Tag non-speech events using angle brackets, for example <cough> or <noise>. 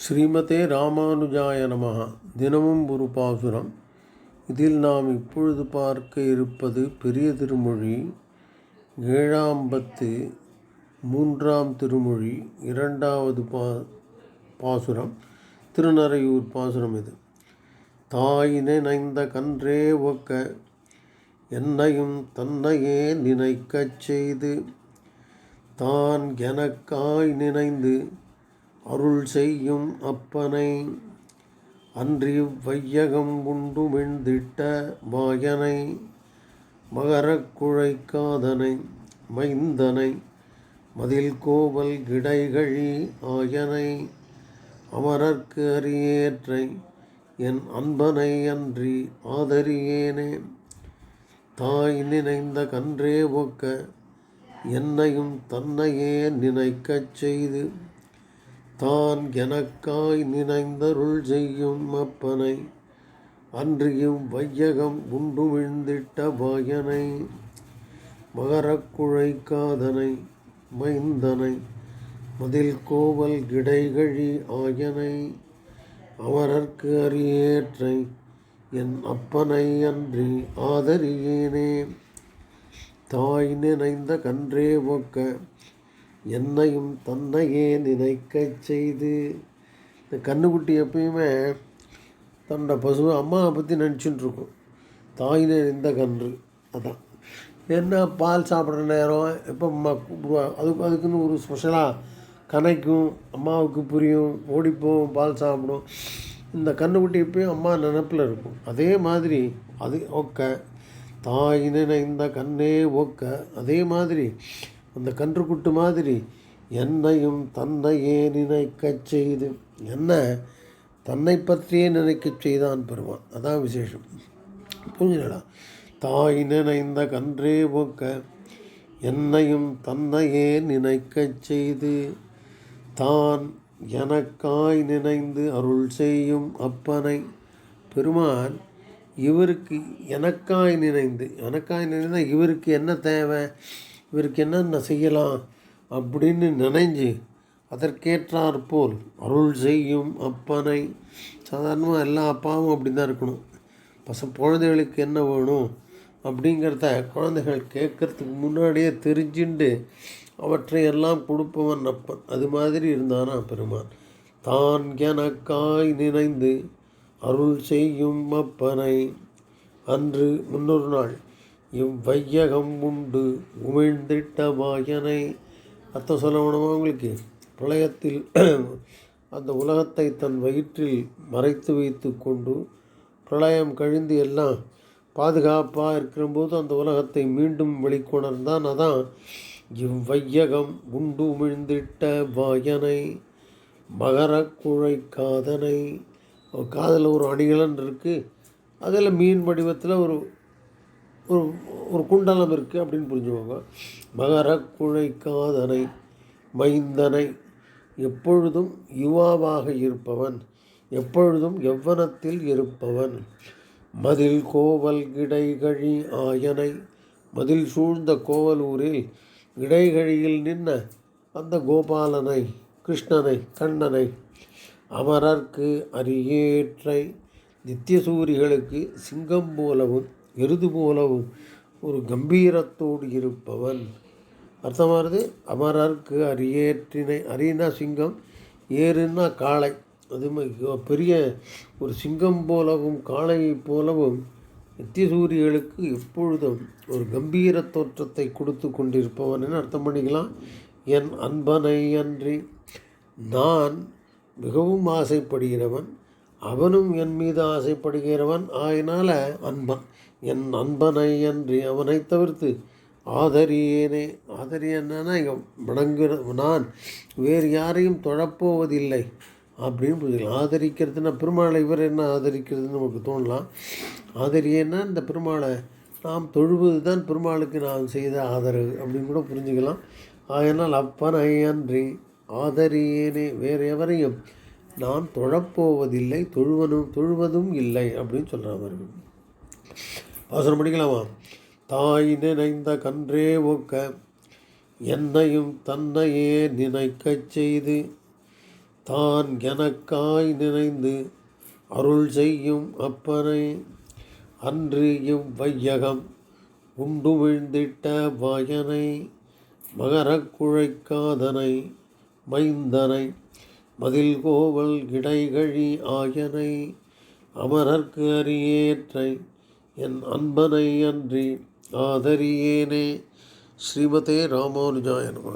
ஸ்ரீமதே ராமானுஜாய நமகா தினமும் ஒரு பாசுரம். இதில் நாம் இப்பொழுது பார்க்க இருப்பது பெரிய திருமொழி ஏழாம் பத்து மூன்றாம் திருமொழி இரண்டாவது பா பாசுரம் திருநறையூர் பாசுரம் இது. தாய் நினைந்த கன்றே ஒக்க என்னையும் தன்னையே நினைக்கச் செய்து தான் எனக்காய் நினைந்து அருள் செய்யும் அப்பனை. அன்றி வையகம் உண்டு மிழ்ந்திட்ட மாயனை. மகரக்குழைக்காதனை மைந்தனை. மதில் கோவல் கிடைகழி ஆயனை. அமரர்க்கு அரியேற்றை என் அன்பனை அன்றி ஆதரியேனே. தாய் நினைந்த கன்றே ஒக்க என்னையும் தன்னையே நினைக்கச் செய்து தான் எனக்காய் நினைந்தருள் செய்யும் அப்பனை. அன்றியும் வையகம் குண்டுமிழ்ந்திட்ட விழுந்திட்ட வாயனை. மகரக் மைந்தனை. மதில் கோவல் கிடைகழி ஆயனை. அவரற்கு அரியேற்றை என் அப்பனை அன்றி ஆதரியேனே தாய் நினைந்த கன்றே ஒக்க என்னையும் தன்னையே நினைக்க செய்து. இந்த கண்ணுக்குட்டி எப்பயுமே தன்னோட பசுவை அம்மாவை பற்றி நினச்சிட்டு இருக்கும் தாய் இந்த கன்று அதான். என்ன பால் சாப்பிட்ற நேரம் எப்போ அம்மா கூப்பிடுவா? அதுக்கு அதுக்குன்னு ஒரு ஸ்பெஷலாக கனைக்கும் அம்மாவுக்கு புரியும் ஓடிப்போம் பால் சாப்பிடும். இந்த கண்ணுக்குட்டி எப்பயும் அம்மா நினப்பில் இருக்கும். அதே மாதிரி அது ஒக்க. தாய் நினைந்த கண்ணே ஒக்க. அதே மாதிரி அந்த கன்றுக்குட்டு மாதிரி என்னையும் தன்னையே நினைக்கச் செய்து என்ன? தன்னை பற்றியே நினைக்கச் செய்தான் பெறுவான் அதான் விசேஷம். புரிஞ்சுடா தாய் நினைந்த கன்றே போக்க என்னையும் தன்னையே நினைக்கச் செய்து தான் எனக்காய் நினைந்து அருள் செய்யும் அப்பனை. பெருமான் இவருக்கு எனக்காய் நினைந்து எனக்காய் நினைந்தால் இவருக்கு என்ன தேவை? இவருக்கு என்னென்ன செய்யலாம் அப்படின்னு நினைஞ்சு அதற்கேற்றார் போல் அருள் செய்யும் அப்பனை. சாதாரணமாக எல்லா அப்பாவும் அப்படி தான் இருக்கணும். பச குழந்தைகளுக்கு என்ன வேணும் அப்படிங்கிறத குழந்தைகள் கேட்கறதுக்கு முன்னாடியே தெரிஞ்சுண்டு அவற்றை எல்லாம் கொடுப்பவன் அப்பன். அது மாதிரி இருந்தானா பெருமான். தான் எனக்காய் நினைந்து அருள் செய்யும் அப்பனை. அன்று முன்னொரு நாள் இவ்வையகம் உண்டு. உமிழ்ந்திட்ட வாயனை அர்த்தம் சொல்ல வேணுமா உங்களுக்கு? பிரளயத்தில் <clears throat> அந்த உலகத்தை தன் வயிற்றில் மறைத்து வைத்து கொண்டு பிரளயம் கழிந்து எல்லாம் பாதுகாப்பாக இருக்கிறபோது அந்த உலகத்தை மீண்டும் வெளிக்கொணர்ந்தான். அதான் இவ்வையகம் உண்டு. உமிழ்ந்திட்ட வாயனை மகர குழை காதனை. காதில் ஒரு அணிகலன் இருக்குது அதில் மீன் வடிவத்தில் ஒரு ஒரு ஒரு குண்டலம் இருக்குது அப்படின்னு புரிஞ்சுக்கோங்க. மகர குழைக்காதனை மைந்தனை எப்பொழுதும் யுவாவாக இருப்பவன் எப்பொழுதும் எவ்வனத்தில் இருப்பவன். மதில் கோவல் கிடைகழி ஆயனை மதில் சூழ்ந்த கோவலூரில் இடைகழியில் நின்ன அந்த கோபாலனை கிருஷ்ணனை கண்ணனை அமரர்க்கு அரியேற்றை நித்தியசூரிகளுக்கு சிங்கம் போலவும் எருது போலவும் ஒரு கம்பீரத்தோடு இருப்பவன். அர்த்தமானது? அமரர்க்கு அரியேற்றினை அரியனா சிங்கம் ஏறுன்னா காளை. அது பெரிய ஒரு சிங்கம் போலவும் காளை போலவும் நித்தியசூரிகளுக்கு எப்பொழுதும் ஒரு கம்பீர தோற்றத்தை கொடுத்து கொண்டிருப்பவன் அர்த்தம் பண்ணிக்கலாம். என் அன்பனை அன்றி நான் மிகவும் ஆசைப்படுகிறவன் அவனும் என் மீது ஆசைப்படுகிறவன். ஆயினால அன்பன். என் நண்பனை என்று அவனை தவிர்த்து ஆதரியேனே. ஆதரியன்னா இங்கே வணங்குற நான் வேறு யாரையும் தொழப்போவதில்லை. அப்படின்னு புரிஞ்சுக்கலாம். ஆதரிக்கிறதுனா பெருமாளை இவர் என்ன ஆதரிக்கிறதுன்னு நமக்கு தோணலாம். ஆதரியேன்னா இந்த பெருமாளை நாம் தொழுவது தான் பெருமாளுக்கு நாம் செய்த ஆதரவு அப்படின்னு கூட புரிஞ்சுக்கலாம். ஆயினால் அப்பனை அன்றி ஆதரியேனே. வேறு எவரையும் நான் தொழப்போவதில்லை தொழுவனும் தொழுவதும் இல்லை அப்படின்னு சொல்கிறாங்க அவசரம் படிக்கலாமா? தாய் நினைந்த கன்றே ஒக்க என்னையும் தன்னையே நினைக்கச் செய்து தான் எனக்காய் நினைந்து அருள் செய்யும் அப்பனை அன்று இவ்வையகம் உண்டுமிழ்ந்திட்ட வாயனை மகரக் குழைக்காதனை மைந்தனை மதில் கோவல் இடைகழி ஆயனை அமரர்க்கு அரியேற்றை என் அன்பனை அன்றி ஆதரியேனே. ஸ்ரீமதே ராமானுஜாய நமः.